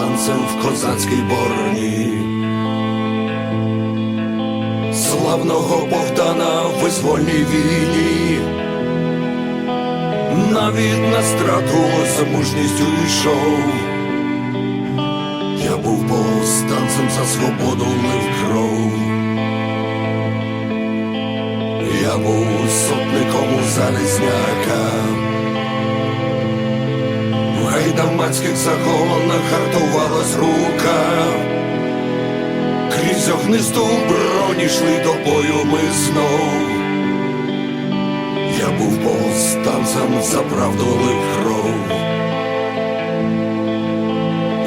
в козацькій бороні. Славного Богдана в визвольній війні. Навіть на страту за мужністю йшов. Я був повстанцем за свободу лив кров. Я був сотником у залізняка. Гайдамацьких загонах гартувалась рука. Крізь огнисту броні йшли до бою ми знов. Я був повстанцем за правду кров.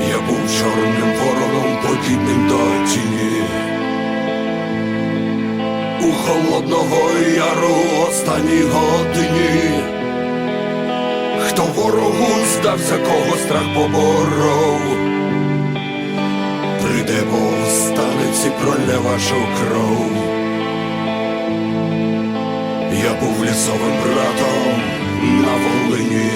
Я був чорним ворогом, подібним до тіні. У холодного яру останній годині. Ворогу здався, кого страх поборов, прийде повстанець і пролє вашу кров. Я був лісовим братом на Волині.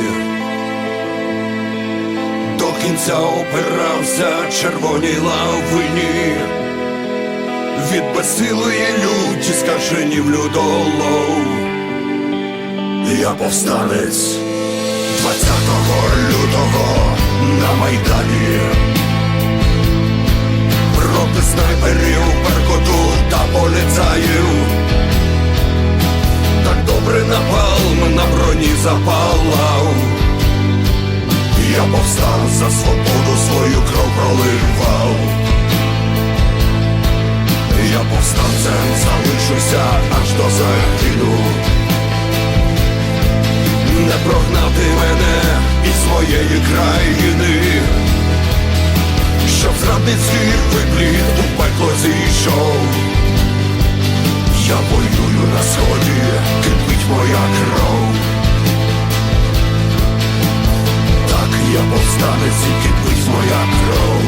До кінця опирався червоній лавині. Від безсилої люті скаженів людолов. Я повстанець 20 лютого на Майдані. Проти снайперів, перкоту та поліцаїв. Так добре напалм на броні запалав. Я повстав за свободу свою кров проливав. Я повстанцем залишуся аж до загину. Не прогнати випліт у пекло зійшов. Я воюю на сході, кипить моя кров. Так я повстанець і кипить моя кров.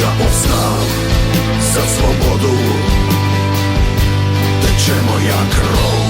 Я повстав за свободу, тече моя кров.